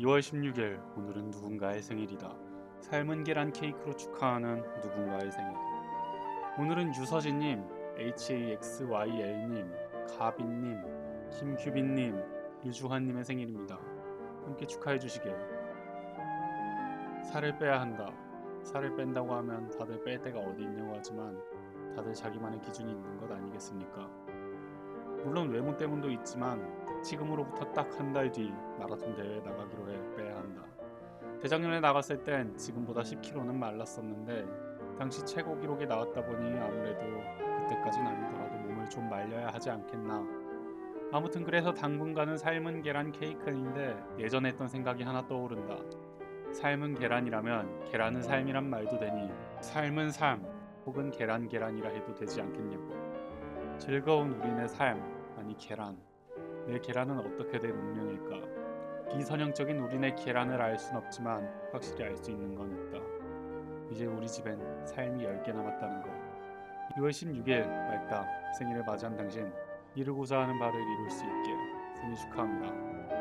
2월 16일 오늘은 누군가의 생일이다. 삶은 계란 케이크로 축하하는 누군가의 생일. 오늘은 유서진님, HAXYL님, 가빈님, 김규빈님, 유주환님의 생일입니다. 함께 축하해 주시길. 살을 빼야 한다. 살을 뺀다고 하면 다들 뺄 데가 어디 있냐고 하지만 다들 자기만의 기준이 있는 것 아니겠습니까? 물론 외모 때문도 있지만 지금으로부터 딱 한 달 뒤 마라톤 대회에 나가기로 해 빼야 한다. 재작년에 나갔을 땐 지금보다 10kg는 말랐었는데 당시 최고 기록이 나왔다 보니 아무래도 그때까진 아니더라도 몸을 좀 말려야 하지 않겠나. 아무튼 그래서 당분간은 삶은 계란 케이크인데 예전에 했던 생각이 하나 떠오른다. 삶은 계란이라면 계란은 삶이란 말도 되니 삶은 삶 혹은 계란 계란이라 해도 되지 않겠냐고. 즐거운 우리네 삶 아니 계란. 내 계란은 어떻게 된 운명일까? 비선형적인 우리네 계란을 알 순 없지만 확실히 알 수 있는 건 있다. 이제 우리 집엔 삶이 10개 남았다는 거. 2월 16일 맑다 생일을 맞이한 당신 이루고자 하는 바를 이룰 수 있게 생일 축하합니다. 끝.